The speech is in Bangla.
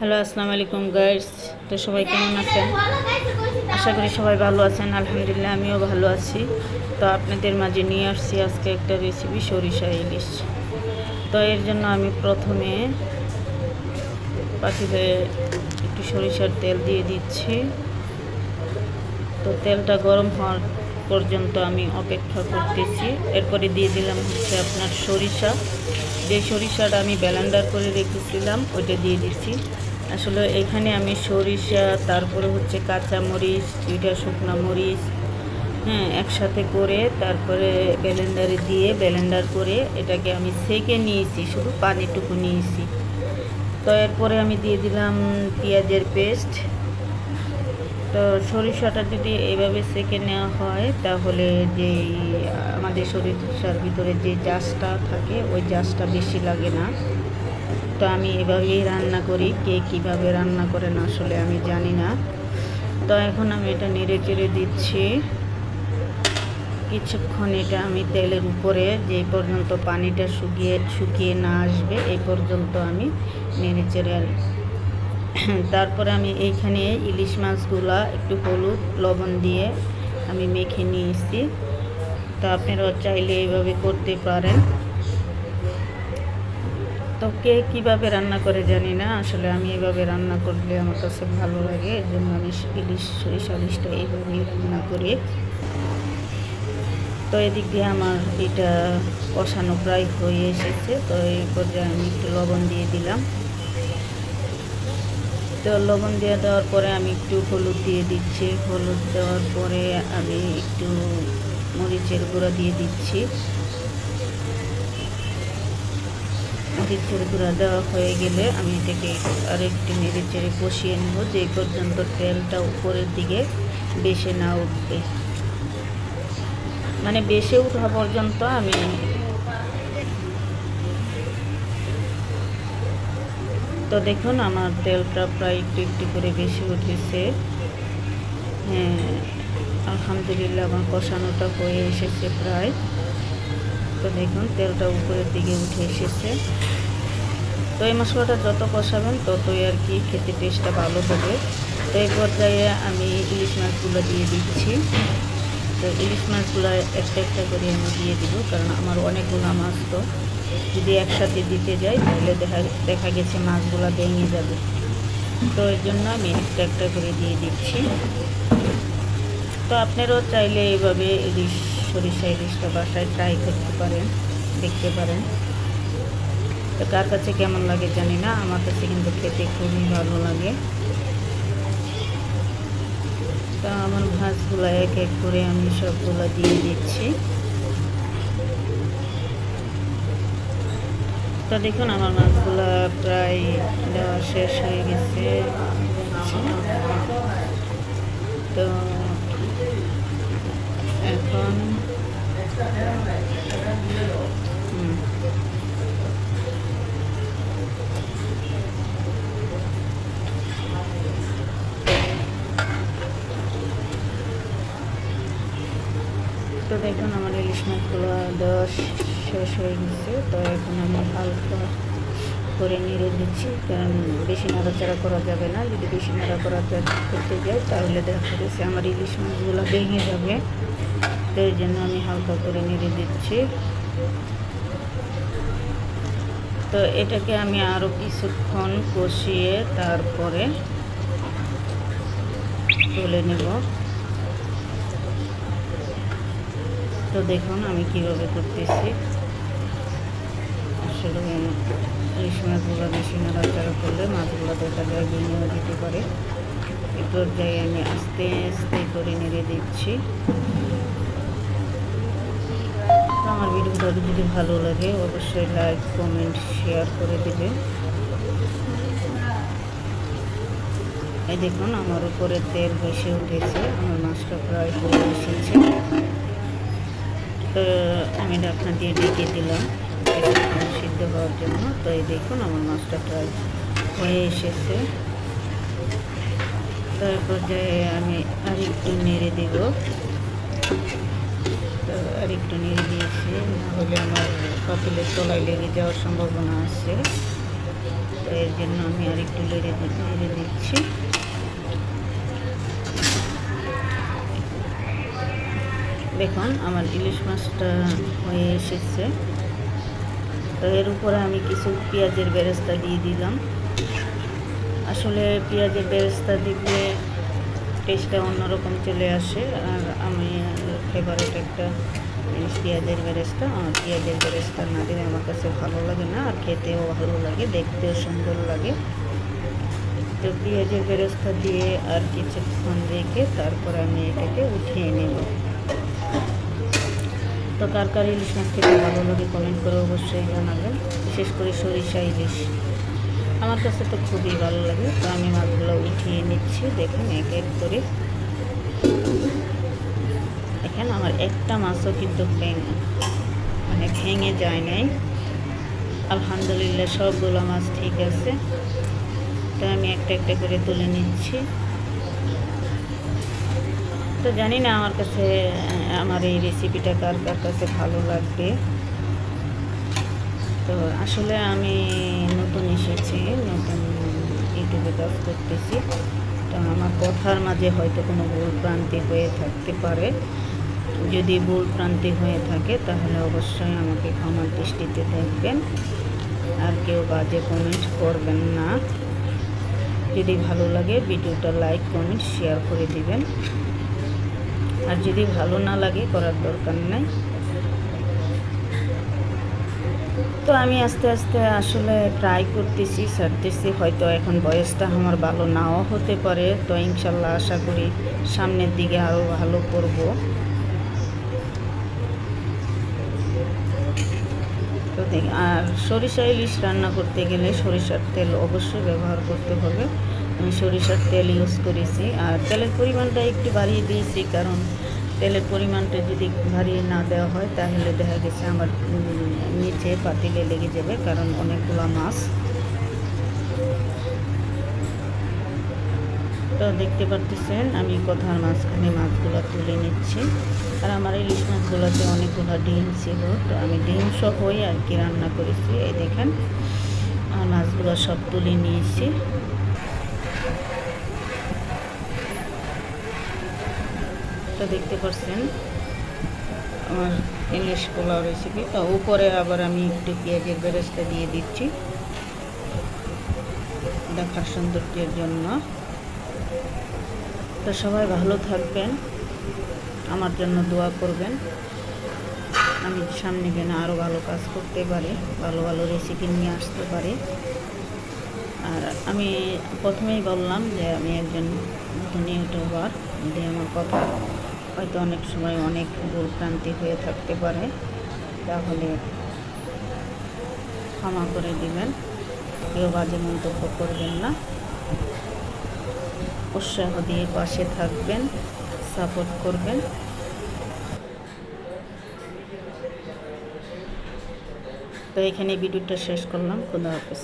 হ্যালো, আসসালামু আলাইকুম গাইস। তো সবাই কেমন আছেন? আশা করি সবাই ভালো আছেন, আলহামদুলিল্লাহ আমিও ভালো আছি। তো আপনাদের মাঝে নিয়ে আসছি আজকে একটা রেসিপি সরিষা ইলিশ। তো এর জন্য আমি প্রথমে পাখিতে একটু সরিষার তেল দিয়ে দিচ্ছি। তো তেলটা গরম হওয়ার পর্যন্ত আমি অপেক্ষা করতেছি। এরপরে দিয়ে দিলাম হচ্ছে আপনার সরিষা। যে সরিষাটা আমি ব্যালেন্ডার করে রেখেছিলাম, ওইটা দিয়ে দিচ্ছি। আসলে এখানে আমি সরিষা, তারপরে হচ্ছে কাঁচা মরিচ দুইটা শুকনো মরিচ হ্যাঁ একসাথে করে তারপরে ব্যালেন্ডারে দিয়ে ব্যালেন্ডার করে এটাকে আমি সেকে নিয়েছি, শুধু পানিটুকু নিয়েছি। তো এরপরে আমি দিয়ে দিলাম পেঁয়াজের পেস্ট। তো সরিষাটা যদি এভাবে সেকে নেওয়া হয়, তাহলে যে আমাদের সরিষার ভিতরে যে জাসটা থাকে, ওই জাসটা বেশি লাগে না। তো আমি এভাবেই রান্না করি, কে কীভাবে রান্না করেন আসলে আমি জানি না। তো এখন আমি এটা নেড়ে চেড়ে দিচ্ছি। কিছুক্ষণ এটা আমি তেলের উপরে যে পর্যন্ত পানিটা শুকিয়ে শুকিয়ে না আসবে, এই পর্যন্ত আমি নেড়ে চেড়ে তারপরে আমি এইখানে ইলিশ মাছগুলা একটু হলুদ লবণ দিয়ে আমি মেখে নিয়েছি। তো আপনারা চাইলে এইভাবে করতে পারেন। তো কে কীভাবে রান্না করে জানি না, আসলে আমি এভাবে রান্না করলে আমার কাছে ভালো লাগে। এর জন্য আমি ইলিশ সরিষা ইলিশটা এইভাবেই রান্না করি। তো এদিক দিয়ে আমার এটা কষানো প্রায় হয়ে এসেছে। তো এই পর্যায়ে আমি একটু লবণ দিয়ে দিলাম। তো লবণ দিয়ে দেওয়ার পরে আমি একটু হলুদ দিয়ে দিচ্ছি। হলুদ দেওয়ার পরে আমি একটু মরিচের গুঁড়া দিয়ে দিচ্ছি। মরিচের গুঁড়া দেওয়া হয়ে গেলে আমি এটাকে আর একটু নেড়ে চেড়ে কষিয়ে নেব। যে পর্যন্ত তেলটা উপরের দিকে বেশি না উঠবে। মানে বেশি উঠা পর্যন্ত আমি তো দেখুন, আমার তেলটা প্রায় একটু একটু করে বেশি উঠেছে। হ্যাঁ আলহামদুলিল্লাহ আমার কষানোটা হয়ে এসেছে প্রায়। তো দেখুন, তেলটা উপরের দিকে উঠে এসেছে। তো এই মশলাটা যত কষাবেন, ততই আর কি খেতে টেস্টটা ভালো হবে। তো এই পর্যায়ে আমি ইলিশ মাছগুলো দিয়ে দিচ্ছি। তো ইলিশ মাছগুলো একটা একটা করে আমি দিয়ে দিব, কারণ আমার অনেকগুলো মাছ তো। যদি একসাথে দিতে যাই, তাহলে দেখা দেখা গেছে মাছগুলো ভেঙে যাবে। তো এর জন্য আমি একটা একটা করে দিয়ে দিচ্ছি। তো আপনারাও চাইলে এইভাবে ইলিশ সরিষা ইলিশটা বাসায় ট্রাই করতে পারেন, দেখতে পারেন। তো কার কাছে কেমন লাগে জানি না, আমার কাছে কিন্তু খেতে খুবই ভালো লাগে। তা আমার ভাজগুলো এক এক করে আমি সবগুলো দিয়ে দিচ্ছি। তো দেখুন, আমার মাছগুলো প্রায় দেওয়া শেষ হয়ে গেছে। তো এখন তো দেখুন আমার ইলিশ মাছগুলো দেওয়া শেষ হয়ে গেছে, তো এখন আমি হালকা করে নেড়ে দিচ্ছি, কারণ বেশি নাড়াচাড়া করা যাবে না। যদি বেশি নাড়াচাড়া করতে যাই, তাহলে দেখা গেছে আমার ইলিশ মাছগুলো ভেঙে যাবে। তো এই জন্য আমি হালকা করে নেড়ে দিচ্ছি। তো এটাকে আমি আরও কিছুক্ষণ কষিয়ে তারপরে তুলে নেব। তো দেখুন আমি কীভাবে করতেছি। আসলে ইলিশ মাছগুলো বেশি নাড়াচাড়া করলে মাছগুলো দেখা যায় ভেঙেও দিতে পারে। এই পর্যায়ে আমি আস্তে আস্তে করে নেড়ে দিচ্ছি। আমার ভিডিওটা যদি ভালো লাগে, অবশ্যই লাইক, কমেন্ট, শেয়ার করে দেবে এই দেখুন, আমার উপরে তেল বেশি উঠেছে, আমার মাছটা প্রায় হয়ে এসেছে। তো আমি ঢাকনা দিয়ে ডেকে দিলাম। সিদ্ধ হওয়ার জন্য। তো এই দেখুন, আমার মাছটা প্রায় হয়ে এসেছে। তারপর যে আমি আর একটু নেড়ে দেব। তো আর একটু নেড়ে দিয়েছি, না হলে আমার পাতিলের তলায় লেগে যাওয়ার সম্ভাবনা আছে। তো এর জন্য আমি আর একটু লেড়ে লেড়ে দিচ্ছি। দেখুন, আমার ইলিশ মাছটা হয়ে এসেছে। তো এর উপরে আমি কিছু পেঁয়াজের বেরেস্তা দিয়ে দিলাম। আসলে পেঁয়াজের বেরেস্তা দিলে টেস্টটা অন্যরকম চলে আসে। আর আমি ফেভারিট একটা জিনিস, পেঁয়াজের বেরেস্তা। আমার পেঁয়াজের বেরেস্তা না দিলে আমার কাছে ভালো লাগে না, আর খেতেও ভালো লাগে, দেখতেও সুন্দর লাগে। তো পেঁয়াজের বেরেস্তা দিয়ে আর কিছুক্ষণ রেখে তারপর আমি এটাকে উঠিয়ে নেব তো কার কার ইলিশ মাছ খেতে ভালো লাগে কমেন্ট করে অবশ্যই জানাবেন। বিশেষ করে সরিষা ইলিশ। আমার কাছে তো খুবই ভালো লাগে, তো আমি মাছগুলো উঠিয়ে নিচ্ছি, দেখুন এক এক করে। এখানে আমার একটা মাছও কিন্তু ভেঙে মানে ভেঙে যায় নাই। আলহামদুলিল্লাহ সবগুলো মাছ ঠিক আছে। তো আমি একটা একটা করে তুলে নিচ্ছি। তো জানি না আমার কাছে আমার এই রেসিপিটা কার কার কাছে ভালো লাগবে। তো আসলে আমি নতুন এসেছি, নতুন ইউটিউবে কাজ করতেছি। তো আমার কথার মাঝে হয়তো কোনো ভুল প্রান্তি হয়ে থাকতে পারে। যদি ভুল প্রান্তি হয়ে থাকে, তাহলে অবশ্যই আমাকে ক্ষমার দৃষ্টিতে দেখবেন। আর কেউ বাজে কমেন্ট করবেন না। যদি ভালো লাগে, ভিডিওটা লাইক কমেন্ট শেয়ার করে দিবেন। আর যদি ভালো না লাগে, করার দরকার নাই। তো আমি আস্তে আস্তে আসলে ট্রাই করতেছি সারতেছি হয়তো এখন বয়সটা আমার ভালো নাও হতে পারে। তো ইনশাল্লাহ আশা করি সামনের দিকে আরও ভালো করব। আর সরিষা ইলিশ রান্না করতে গেলে সরিষার তেল অবশ্যই ব্যবহার করতে হবে। আমি সরিষার তেল ইউজ করেছি। আর তেলের পরিমাণটা একটু বাড়িয়ে দিয়েছি, কারণ তেলের পরিমাণটা যদি বাড়িয়ে না দেওয়া হয়, তাহলে দেখা গেছে আমার নিচে পাতিলে লেগে যাবে, কারণ অনেকগুলো মাছ। তো দেখতে পারতেছেন, আমি কথার মাঝখানে মাছগুলো তুলে নিচ্ছি। আর আমার ইলিশ মাছগুলোতে অনেকগুলো ডিম ছিল, তো আমি ডিম সহই আর কি রান্না করেছি, এই দেখেন। আর মাছগুলো সব তুলে নিয়েছি। তো দেখতে পাচ্ছেন আমার ইংলিশ পোলাও রেসিপি তো উপরে আবার আমি একটু পেঁয়াজের বেরেস্তা দিয়ে দিচ্ছি। দেখার সৌন্দর্যের জন্য। তো সবাই ভালো থাকবেন। আমার জন্য দোয়া করবেন। আমি সামনে গেলে আরও ভালো কাজ করতে পারি, ভালো ভালো রেসিপি নিয়ে আসতে পারি। আর আমি প্রথমেই বললাম যে আমি একজন নতুন ইউটিউবার যদি আমার কথা হয়তো অনেক সময় অনেক ভুলক্রান্তি হয়ে থাকতে পারে, তাহলে ক্ষমা করে দিবেন। কেউ বাজে মন্তব্য করবেন না। উৎসাহ দিয়ে পাশে থাকবেন, সাপোর্ট করবেন। তো এখানে ভিডিওটা শেষ করলাম। খুদা হাফেজ।